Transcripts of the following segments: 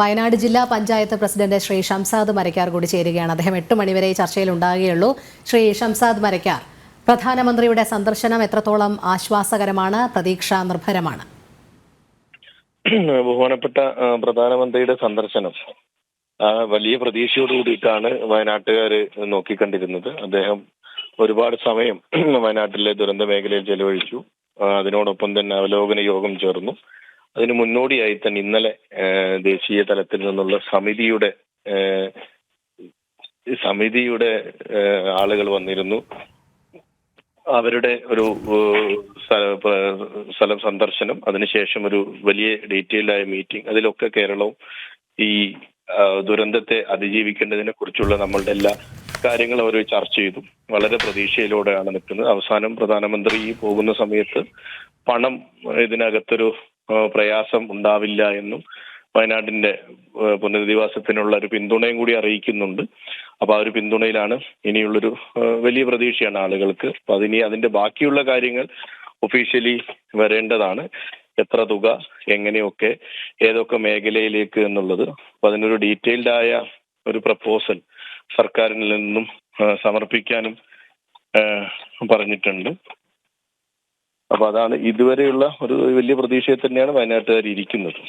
വയനാട് ജില്ലാ പഞ്ചായത്ത് പ്രസിഡന്റ് ശ്രീ ഷംസാദ് മരക്കാർ കൂടി ചേരുകയാണ്. അദ്ദേഹം എട്ട് മണിവരെ ചർച്ചയിൽ ഉണ്ടാകുകയുള്ളൂ. ശ്രീ ഷംസാദ് മരക്കാർ പ്രധാനമന്ത്രിയുടെ സന്ദർശനം എത്രത്തോളം ആശ്വാസകരമാണ് പ്രതീക്ഷ നിർഭരമാണ്? ബഹുമാനപ്പെട്ട പ്രധാനമന്ത്രിയുടെ സന്ദർശനം വലിയ പ്രതീക്ഷയോട് കൂടിയിട്ടാണ് വയനാട്ടുകാര് നോക്കിക്കണ്ടിരുന്നത്. അദ്ദേഹം ഒരുപാട് സമയം വയനാട്ടിലെ ദുരന്ത മേഖലയിൽ ചെലവഴിച്ചു. അതിനോടൊപ്പം തന്നെ അവലോകന യോഗം ചേർന്നു. അതിന് മുന്നോടിയായി തന്നെ ഇന്നലെ ദേശീയ തലത്തിൽ നിന്നുള്ള സമിതിയുടെ സമിതിയുടെ ആളുകൾ വന്നിരുന്നു. അവരുടെ ഒരു സ്ഥല- സന്ദർശനം അതിനുശേഷം ഒരു വലിയ ഡീറ്റെയിൽഡ് ആയ മീറ്റിംഗ്. അതിലൊക്കെ കേരളവും ഈ ദുരന്തത്തെ അതിജീവിക്കേണ്ടതിനെ കുറിച്ചുള്ള നമ്മളുടെ എല്ലാ കാര്യങ്ങളും അവർ ചർച്ച ചെയ്തു. വളരെ പ്രതീക്ഷയിലൂടെയാണ് നിൽക്കുന്നത്. അവസാനം പ്രധാനമന്ത്രി ഈ പോകുന്ന സമയത്ത് പണം ഇതിനകത്തൊരു പ്രയാസം ഉണ്ടാവില്ല എന്നും വയനാടിന്റെ പുനരധിവാസത്തിനുള്ള ഒരു പിന്തുണയും കൂടി അറിയിക്കുന്നുണ്ട്. അപ്പൊ ആ ഒരു പിന്തുണയിലാണ് ഇനിയുള്ളൊരു വലിയ പ്രതീക്ഷയാണ് ആളുകൾക്ക്. അപ്പൊ അതിനി അതിന്റെ ബാക്കിയുള്ള കാര്യങ്ങൾ ഒഫീഷ്യലി വരേണ്ടതാണ്. എത്ര തുക എങ്ങനെയൊക്കെ ഏതൊക്കെ മേഖലയിലേക്ക് എന്നുള്ളത്. അപ്പൊ അതിനൊരു ഡീറ്റെയിൽഡ് ആയ ഒരു പ്രപ്പോസൽ സർക്കാരിൽ നിന്നും സമർപ്പിക്കാനും പറഞ്ഞിട്ടുണ്ട്. അപ്പൊ അതാണ് ഇതുവരെയുള്ള ഒരു വലിയ പ്രതീക്ഷയിൽ തന്നെയാണ് വയനാട്ടുകാർ ഇരിക്കുന്നത്.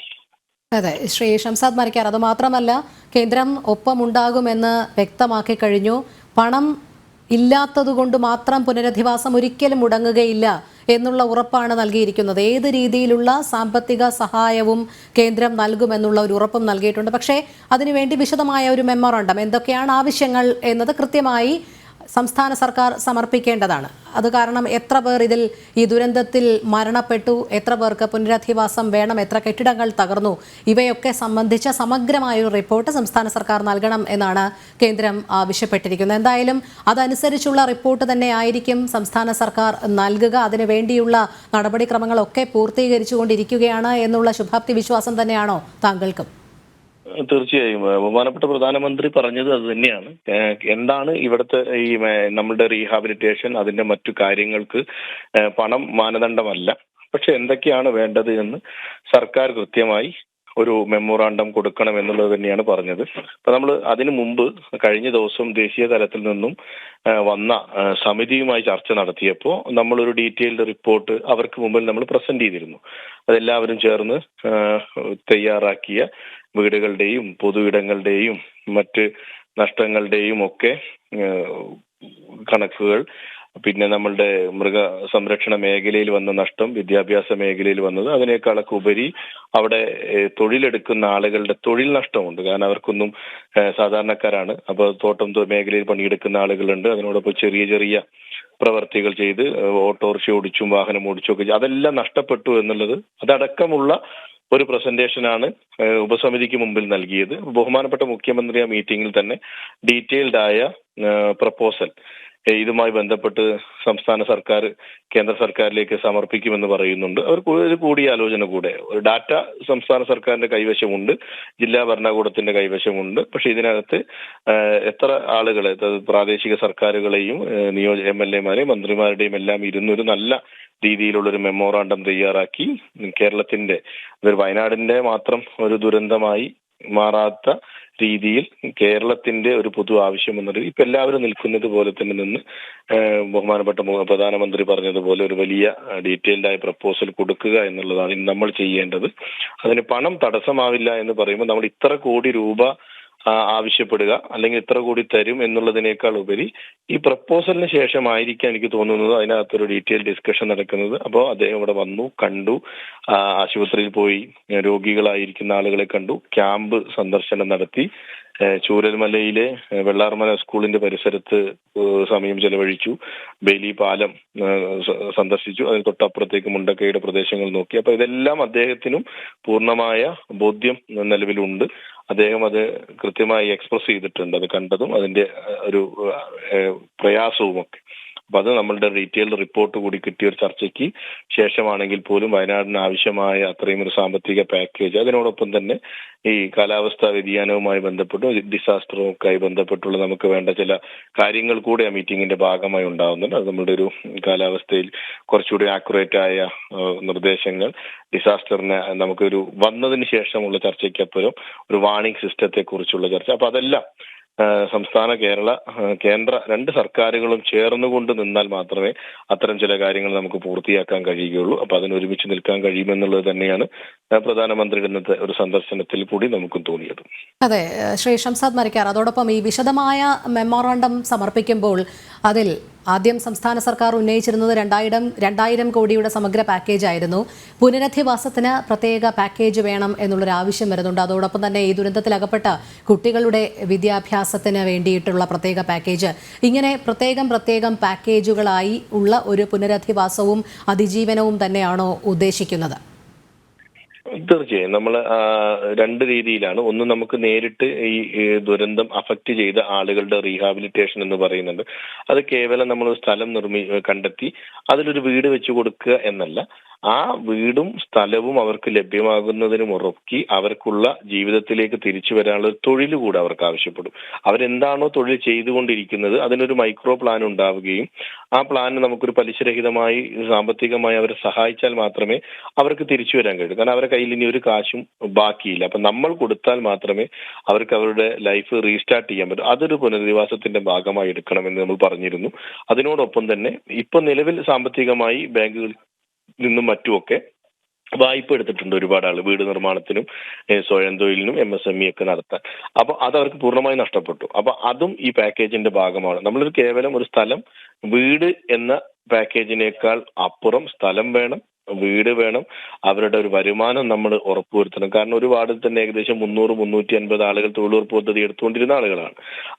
അതെ ശ്രീ ഷംസാദ് മരിക്കാർ അത് മാത്രമല്ല കേന്ദ്രം ഒപ്പമുണ്ടാകുമെന്ന് വ്യക്തമാക്കി കഴിഞ്ഞു. പണം ഇല്ലാത്തതുകൊണ്ട് മാത്രം പുനരധിവാസം ഒരിക്കലും മുടങ്ങുകയില്ല എന്നുള്ള ഉറപ്പാണ് നൽകിയിരിക്കുന്നത്. ഏത് രീതിയിലുള്ള സാമ്പത്തിക സഹായവും കേന്ദ്രം നൽകുമെന്നുള്ള ഒരു ഉറപ്പും നൽകിയിട്ടുണ്ട്. പക്ഷേ അതിനുവേണ്ടി വിശദമായ ഒരു മെമ്മോറണ്ടം. എന്തൊക്കെയാണ് ആവശ്യങ്ങൾ എന്നത് കൃത്യമായി സംസ്ഥാന സർക്കാർ സമർപ്പിക്കേണ്ടതാണ്. അത് കാരണം എത്ര പേർ ഇതിൽ ഈ ദുരന്തത്തിൽ മരണപ്പെട്ടു എത്ര പേർക്ക് പുനരധിവാസം വേണം എത്ര കെട്ടിടങ്ങൾ തകർന്നു ഇവയൊക്കെ സംബന്ധിച്ച സമഗ്രമായ ഒരു റിപ്പോർട്ട് സംസ്ഥാന സർക്കാർ നൽകണം എന്നാണ് കേന്ദ്രം ആവശ്യപ്പെട്ടിരിക്കുന്നത്. എന്തായാലും അതനുസരിച്ചുള്ള റിപ്പോർട്ട് തന്നെ ആയിരിക്കും സംസ്ഥാന സർക്കാർ നൽകുക. അതിനു വേണ്ടിയുള്ള നടപടിക്രമങ്ങളൊക്കെ പൂർത്തീകരിച്ചുകൊണ്ടിരിക്കുകയാണ് എന്നുള്ള ശുഭാപ്തി വിശ്വാസം തന്നെയാണോ താങ്കൾക്കും? തീർച്ചയായും. ബഹുമാനപ്പെട്ട പ്രധാനമന്ത്രി പറഞ്ഞത് അത് തന്നെയാണ്. എന്താണ് ഇവിടുത്തെ ഈ നമ്മുടെ റീഹാബിലിറ്റേഷൻ അതിന്റെ മറ്റു കാര്യങ്ങൾക്ക് പണം മാനദണ്ഡമല്ല. പക്ഷെ എന്തൊക്കെയാണ് വേണ്ടത് എന്ന് സർക്കാർ കൃത്യമായി ഒരു മെമ്മോറാണ്ടം കൊടുക്കണം എന്നുള്ളത് തന്നെയാണ് പറഞ്ഞത്. അപ്പൊ നമ്മൾ അതിനു മുമ്പ് കഴിഞ്ഞ ദിവസം ദേശീയ തലത്തിൽ നിന്നും വന്ന സമിതിയുമായി ചർച്ച നടത്തിയപ്പോൾ നമ്മളൊരു ഡീറ്റെയിൽഡ് റിപ്പോർട്ട് അവർക്ക് മുമ്പിൽ നമ്മൾ പ്രസന്റ് ചെയ്തിരുന്നു. അതെല്ലാവരും ചേർന്ന് തയ്യാറാക്കിയ വീടുകളുടെയും പൊതു ഇടങ്ങളുടെയും മറ്റ് നഷ്ടങ്ങളുടെയും ഒക്കെ കണക്കുകൾ. പിന്നെ നമ്മളുടെ മൃഗ സംരക്ഷണ മേഖലയിൽ വന്ന നഷ്ടം വിദ്യാഭ്യാസ മേഖലയിൽ വന്നത് അതിനേക്കാളൊക്കെ ഉപരി അവിടെ തൊഴിലെടുക്കുന്ന ആളുകളുടെ തൊഴിൽ നഷ്ടമുണ്ട്. കാരണം അവർക്കൊന്നും സാധാരണക്കാരാണ്. അപ്പോൾ തോട്ടം മേഖലയിൽ പണിയെടുക്കുന്ന ആളുകളുണ്ട്. അതിനോടൊപ്പം ചെറിയ ചെറിയ പ്രവർത്തികൾ ചെയ്ത് ഓട്ടോറിക്ഷ ഓടിച്ചും വാഹനം ഓടിച്ചും ഒക്കെ അതെല്ലാം നഷ്ടപ്പെട്ടു എന്നുള്ളത് അതടക്കമുള്ള ഒരു പ്രസന്റേഷനാണ് ഉപസമിതിക്ക് മുമ്പിൽ നൽകിയത്. ബഹുമാനപ്പെട്ട മുഖ്യമന്ത്രി ആ മീറ്റിംഗിൽ തന്നെ ഡീറ്റെയിൽഡ് ആയ പ്രപ്പോസൽ ഇതുമായി ബന്ധപ്പെട്ട് സംസ്ഥാന സർക്കാർ കേന്ദ്ര സർക്കാരിലേക്ക് സമർപ്പിക്കുമെന്ന് പറയുന്നുണ്ട്. അവർ ഒരു കൂടിയാലോചന കൂടെ. ഒരു ഡാറ്റ സംസ്ഥാന സർക്കാരിന്റെ കൈവശമുണ്ട് ജില്ലാ ഭരണകൂടത്തിന്റെ കൈവശമുണ്ട്. പക്ഷെ ഇതിനകത്ത് എത്ര ആളുകളെ പ്രാദേശിക സർക്കാരുകളെയും നിയോജ എം എൽ എമാരെയും മന്ത്രിമാരുടെയും എല്ലാം ഇരുന്നൊരു നല്ല രീതിയിലുള്ള ഒരു മെമ്മോറാണ്ടം തയ്യാറാക്കി കേരളത്തിന്റെ അതൊരു വയനാടിന്റെ മാത്രം ഒരു ദുരന്തമായി മാറാത്ത രീതിയിൽ കേരളത്തിന്റെ ഒരു പൊതു ആവശ്യം എന്നത് ഇപ്പൊ എല്ലാവരും നിൽക്കുന്നത് പോലെ തന്നെ നിന്ന് ബഹുമാനപ്പെട്ട പ്രധാനമന്ത്രി പറഞ്ഞതുപോലെ ഒരു വലിയ ഡീറ്റെയിൽഡായ പ്രപ്പോസൽ കൊടുക്കുക എന്നുള്ളതാണ് നമ്മൾ ചെയ്യേണ്ടത്. അതിന് പണം തടസ്സമാവില്ല എന്ന് പറയുമ്പോൾ നമ്മൾ ഇത്ര കോടി രൂപ ആവശ്യപ്പെടുക അല്ലെങ്കിൽ ഇത്ര കൂടി തരും എന്നുള്ളതിനേക്കാൾ ഉപരി ഈ പ്രപ്പോസലിന് ശേഷമായിരിക്കാം എനിക്ക് തോന്നുന്നത് അതിനകത്തൊരു ഡീറ്റെയിൽ ഡിസ്കഷൻ നടക്കുന്നത്. അപ്പോൾ അദ്ദേഹം ഇവിടെ വന്നു കണ്ടു ആശുപത്രിയിൽ പോയി രോഗികളായിരിക്കുന്ന ആളുകളെ കണ്ടു ക്യാമ്പ് സന്ദർശനം നടത്തി. ചൂരൽമലയിലെ വെള്ളാർമല സ്കൂളിന്റെ പരിസരത്ത് സമയം ചെലവഴിച്ചു. ബേലി പാലം സന്ദർശിച്ചു. അതിന് തൊട്ടപ്പുറത്തേക്ക് മുണ്ടക്കയുടെ പ്രദേശങ്ങൾ നോക്കി. അപ്പൊ ഇതെല്ലാം അദ്ദേഹത്തിനും പൂർണമായ ബോധ്യം നിലവിലുണ്ട്. അദ്ദേഹം അത് കൃത്യമായി എക്സ്പ്രസ് ചെയ്തിട്ടുണ്ട്. അത് കണ്ടതും അതിന്റെ ഒരു പ്രയാസവും ഒക്കെ അപ്പൊ അത് നമ്മളുടെ റീറ്റെയിൽ റിപ്പോർട്ട് കൂടി കിട്ടിയ ഒരു ചർച്ചയ്ക്ക് ശേഷമാണെങ്കിൽ പോലും വയനാടിന് ആവശ്യമായ അത്രയും ഒരു സാമ്പത്തിക പാക്കേജ് അതിനോടൊപ്പം തന്നെ ഈ കാലാവസ്ഥാ വ്യതിയാനവുമായി ബന്ധപ്പെട്ടും ഡിസാസ്റ്ററും ഒക്കെ ആയി ബന്ധപ്പെട്ടുള്ള നമുക്ക് വേണ്ട ചില കാര്യങ്ങൾ കൂടി ആ മീറ്റിംഗിന്റെ ഭാഗമായി ഉണ്ടാവുന്നുണ്ട്. അത് നമ്മളുടെ ഒരു കാലാവസ്ഥയിൽ കുറച്ചുകൂടി ആക്യുറേറ്റ് ആയ നിർദ്ദേശങ്ങൾ ഡിസാസ്റ്ററിന് നമുക്കൊരു വന്നതിന് ശേഷമുള്ള ചർച്ചയ്ക്കപ്പുറം ഒരു വാണിംഗ് സിസ്റ്റത്തെ കുറിച്ചുള്ള ചർച്ച. അപ്പൊ അതെല്ലാം സംസ്ഥാന കേരള കേന്ദ്ര രണ്ട് സർക്കാരുകളും ചേർന്നുകൊണ്ട് നിന്നാൽ മാത്രമേ അത്തരം ചില കാര്യങ്ങൾ നമുക്ക് പൂർത്തിയാക്കാൻ കഴിയുകയുള്ളൂ. അപ്പൊ അതിന് ഒരുമിച്ച് നിൽക്കാൻ കഴിയുമെന്നുള്ളത് തന്നെയാണ് പ്രധാനമന്ത്രി പ്രധാനമന്ത്രിയുടെ ഇന്നത്തെ ഒരു സന്ദർശനത്തിൽ കൂടി നമുക്കും തോന്നിയത്. അതെ ശ്രീ ഷംസാദ് മരിക്കാർ. അതോടൊപ്പം ഈ വിശദമായ മെമ്മോറാണ്ടം സമർപ്പിക്കുമ്പോൾ അതിൽ ആദ്യം സംസ്ഥാന സർക്കാർ ഉന്നയിച്ചിരുന്നത് രണ്ടായിരം രണ്ടായിരം കോടിയുടെ സമഗ്ര പാക്കേജ് ആയിരുന്നു പുനരധിവാസത്തിന് പ്രത്യേക പാക്കേജ് വേണം എന്നുള്ളൊരു ആവശ്യം വരുന്നുണ്ട്. അതോടൊപ്പം തന്നെ ഈ ദുരന്തത്തിൽ അകപ്പെട്ട കുട്ടികളുടെ വിദ്യാഭ്യാസത്തിന് വേണ്ടിയിട്ടുള്ള പ്രത്യേക പാക്കേജ്. ഇങ്ങനെ പ്രത്യേകം പ്രത്യേകം പാക്കേജുകളായി ഉള്ള ഒരു പുനരധിവാസവും അതിജീവനവും തന്നെയാണോ ഉദ്ദേശിക്കുന്നത്? തീർച്ചയായും. നമ്മൾ രണ്ട് രീതിയിലാണ്. ഒന്ന് നമുക്ക് നേരിട്ട് ഈ ദുരന്തം അഫക്റ്റ് ചെയ്ത ആളുകളുടെ റീഹാബിലിറ്റേഷൻ എന്ന് പറയുന്നുണ്ട്. അത് കേവലം നമ്മൾ സ്ഥലം നിർമ്മി കണ്ടെത്തി അതിലൊരു വീട് വെച്ചു കൊടുക്കുക എന്നല്ല. ആ വീടും സ്ഥലവും അവർക്ക് ലഭ്യമാകുന്നതിന് മുറക്കി അവർക്കുള്ള ജീവിതത്തിലേക്ക് തിരിച്ചു വരാനുള്ള തൊഴിൽ കൂടെ അവർക്ക് ആവശ്യപ്പെടും. അവരെന്താണോ തൊഴിൽ ചെയ്തുകൊണ്ടിരിക്കുന്നത് അതിനൊരു മൈക്രോ പ്ലാൻ ഉണ്ടാവുകയും ആ പ്ലാൻ നമുക്കൊരു പലിശരഹിതമായി സാമ്പത്തികമായി അവരെ സഹായിച്ചാൽ മാത്രമേ അവർക്ക് തിരിച്ചു വരാൻ കഴിയൂ. കാരണം അവരുടെ കയ്യിൽ ഇനി ഒരു കാശും ബാക്കിയില്ല. അപ്പൊ നമ്മൾ കൊടുത്താൽ മാത്രമേ അവർക്ക് അവരുടെ ലൈഫ് റീസ്റ്റാർട്ട് ചെയ്യാൻ പറ്റൂ. അതൊരു പുനരധിവാസത്തിന്റെ ഭാഗമായി എടുക്കണമെന്ന് നമ്മൾ പറഞ്ഞിരുന്നു. അതിനോടൊപ്പം തന്നെ ഇപ്പൊ നിലവിൽ സാമ്പത്തികമായി ബാങ്കുകളിൽ നിന്നും മറ്റുമൊക്കെ വായ്പ എടുത്തിട്ടുണ്ട് ഒരുപാട് ആൾ വീട് നിർമ്മാണത്തിനും സ്വയം തൊഴിലിനും എം എസ് എം ഇ ഒക്കെ നടത്താൻ. അപ്പൊ അത് അവർക്ക് പൂർണമായി നഷ്ടപ്പെട്ടു. അപ്പൊ അതും ഈ പാക്കേജിന്റെ ഭാഗമാണ്. നമ്മളൊരു കേവലം ഒരു സ്ഥലം വീട് എന്ന പാക്കേജിനേക്കാൾ അപ്പുറം സ്ഥലം വേണം. വീട് വേണം. അവരുടെ ഒരു വരുമാനം നമ്മൾ ഉറപ്പുവരുത്തണം. കാരണം ഒരു വാർഡിൽ തന്നെ ഏകദേശം മുന്നൂറ് മുന്നൂറ്റി അൻപത് ആളുകൾ തൊഴിലുറപ്പ് പദ്ധതി എടുത്തുകൊണ്ടിരുന്ന ആളുകളാണ്.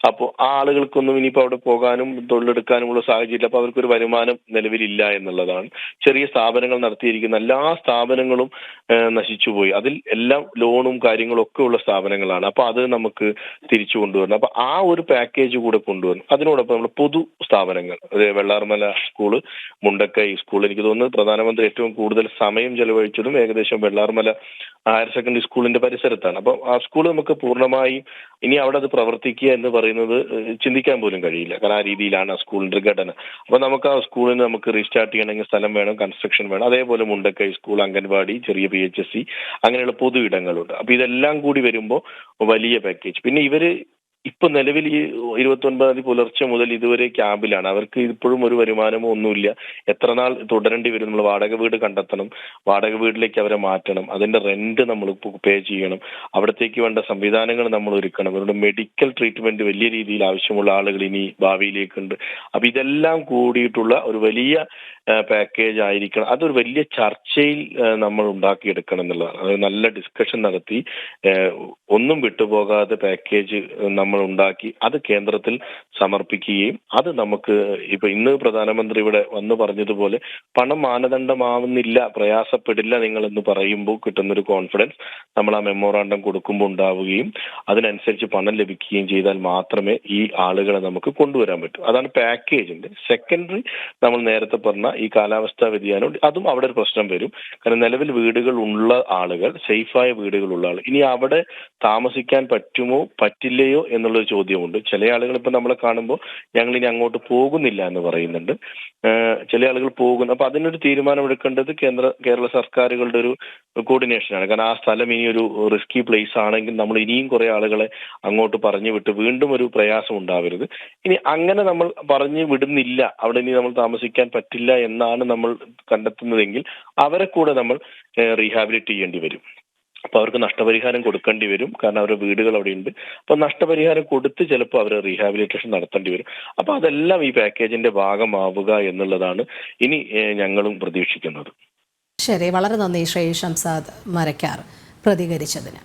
അപ്പോൾ ആ ആളുകൾക്കൊന്നും ഇനിയിപ്പോൾ അവിടെ പോകാനും തൊഴിലെടുക്കാനുമുള്ള സാഹചര്യം അപ്പോൾ അവർക്കൊരു വരുമാനം നിലവിലില്ല എന്നുള്ളതാണ്. ചെറിയ സ്ഥാപനങ്ങൾ നടത്തിയിരിക്കുന്ന എല്ലാ സ്ഥാപനങ്ങളും നശിച്ചുപോയി. അതിൽ എല്ലാം ലോണും കാര്യങ്ങളും ഒക്കെ ഉള്ള സ്ഥാപനങ്ങളാണ്. അപ്പോൾ അത് നമുക്ക് തിരിച്ചു കൊണ്ടുവരണം. അപ്പോൾ ആ ഒരു പാക്കേജ് കൂടെ കൊണ്ടുവരണം. അതിനോടൊപ്പം നമ്മൾ പൊതു സ്ഥാപനങ്ങൾ വെള്ളാർമല സ്കൂൾ മുണ്ടക്കൈ സ്കൂൾ എനിക്ക് തോന്നുന്നത് പ്രധാനമന്ത്രി ഏറ്റവും കൂടുതൽ സമയം ചെലവഴിച്ചതും ഏകദേശം വെള്ളാർമല ഹയർ സെക്കൻഡറി സ്കൂളിന്റെ പരിസരത്താണ്. അപ്പൊ ആ സ്കൂൾ നമുക്ക് പൂർണമായും ഇനി അവിടെ അത് പ്രവർത്തിക്കുക എന്ന് പറയുന്നത് ചിന്തിക്കാൻ പോലും കഴിയില്ല. കാരണം ആ രീതിയിലാണ് ആ സ്കൂളിന്റെ ഘടന. അപ്പൊ നമുക്ക് ആ സ്കൂളിന് നമുക്ക് റീസ്റ്റാർട്ട് ചെയ്യണമെങ്കിൽ സ്ഥലം വേണം കൺസ്ട്രക്ഷൻ വേണം. അതേപോലെ മുണ്ടക്കൈ സ്കൂൾ അംഗൻവാടി ചെറിയ പി എച്ച് എസ് സി അങ്ങനെയുള്ള പൊതു ഇടങ്ങളുണ്ട്. അപ്പൊ ഇതെല്ലാം കൂടി വരുമ്പോൾ വലിയ പാക്കേജ് പിന്നെ ഇവർ ഇപ്പൊ നിലവിൽ ഈ ഇരുപത്തി ഒൻപതാം തീയതി പുലർച്ചെ മുതൽ ഇതുവരെ ക്യാമ്പിലാണ്. അവർക്ക് ഇപ്പോഴും ഒരു വരുമാനമോ ഒന്നുമില്ല. എത്ര നാൾ തുടരേണ്ടി വരും? നമ്മൾ വാടക വീട് കണ്ടെത്തണം. വാടക വീട്ടിലേക്ക് അവരെ മാറ്റണം. അതിന്റെ റെന്റ് നമ്മൾ പേ ചെയ്യണം. അവിടത്തേക്ക് വേണ്ട സംവിധാനങ്ങൾ നമ്മൾ ഒരുക്കണം. അവരുടെ മെഡിക്കൽ ട്രീറ്റ്മെന്റ് വലിയ രീതിയിൽ ആവശ്യമുള്ള ആളുകൾ ഇനി ഭാവിയിലേക്കുണ്ട്. അപ്പൊ ഇതെല്ലാം കൂടിയിട്ടുള്ള ഒരു വലിയ പാക്കേജ് ആയിരിക്കണം. അതൊരു വലിയ ചർച്ചയിൽ നമ്മൾ ഉണ്ടാക്കിയെടുക്കണം എന്നുള്ളതാണ്. അത് നല്ല ഡിസ്കഷൻ നടത്തി ഒന്നും വിട്ടുപോകാതെ പാക്കേജ് നമ്മൾ ഉണ്ടാക്കി അത് കേന്ദ്രത്തിൽ സമർപ്പിക്കുകയും അത് നമുക്ക് ഇപ്പൊ ഇന്ന് പ്രധാനമന്ത്രി ഇവിടെ വന്നു പറഞ്ഞതുപോലെ പണം മാനദണ്ഡമാവുന്നില്ല പ്രയാസപ്പെടില്ല നിങ്ങൾ എന്ന് പറയുമ്പോൾ കിട്ടുന്നൊരു കോൺഫിഡൻസ് നമ്മൾ ആ മെമ്മോറാണ്ടം കൊടുക്കുമ്പോൾ ഉണ്ടാവുകയും അതിനനുസരിച്ച് പണം ലഭിക്കുകയും ചെയ്താൽ മാത്രമേ ഈ ആളുകളെ നമുക്ക് കൊണ്ടുവരാൻ പറ്റൂ. അതാണ് പാക്കേജിന്റെ സെക്കൻഡറി നമ്മൾ നേരത്തെ പറഞ്ഞ ഈ കാലാവസ്ഥാ വ്യതിയാനം അതും അവിടെ ഒരു പ്രശ്നം വരും. കാരണം നിലവിൽ വീടുകൾ ഉള്ള ആളുകൾ സേഫായ വീടുകളുള്ള ആൾ ഇനി അവിടെ താമസിക്കാൻ പറ്റുമോ പറ്റില്ലയോ എന്നുള്ളൊരു ചോദ്യമുണ്ട്. ചില ആളുകൾ ഇപ്പൊ നമ്മളെ കാണുമ്പോൾ ഞങ്ങൾ ഇനി അങ്ങോട്ട് പോകുന്നില്ല എന്ന് പറയുന്നുണ്ട്. ചില ആളുകൾ പോകുന്നു. അപ്പൊ അതിനൊരു തീരുമാനം എടുക്കേണ്ടത് കേന്ദ്ര കേരള സർക്കാരുകളുടെ ഒരു കോർഡിനേഷനാണ് കാരണം ആ സ്ഥലം ഇനി ഒരു റിസ്കി പ്ലേസ് ആണെങ്കിൽ നമ്മൾ ഇനിയും കുറെ ആളുകളെ അങ്ങോട്ട് പറഞ്ഞു വിട്ട് വീണ്ടും ഒരു പ്രയാസം ഉണ്ടാവരുത്. ഇനി അങ്ങനെ നമ്മൾ പറഞ്ഞു വിടുന്നില്ല. അവിടെ ഇനി നമ്മൾ താമസിക്കാൻ പറ്റില്ല എന്നാണ് നമ്മൾ കണ്ടെത്തുന്നതെങ്കിൽ അവരെ കൂടെ നമ്മൾ റീഹാബിലിറ്റ് ചെയ്യേണ്ടി വരും. അപ്പൊ അവർക്ക് നഷ്ടപരിഹാരം കൊടുക്കേണ്ടി വരും. കാരണം അവരുടെ വീടുകൾ അവിടെ ഉണ്ട് അപ്പൊ നഷ്ടപരിഹാരം കൊടുത്ത് ചിലപ്പോൾ അവരെ റീഹാബിലിറ്റേഷൻ നടത്തേണ്ടി വരും. അപ്പൊ അതെല്ലാം ഈ പാക്കേജിന്റെ ഭാഗമാവുക എന്നുള്ളതാണ് ഇനി ഞങ്ങളും പ്രതീക്ഷിക്കുന്നത്. ശരി. വളരെ നന്ദി ശ്രീ ഷംസാദ് മരക്കാർ പ്രതികരിച്ചതിന്.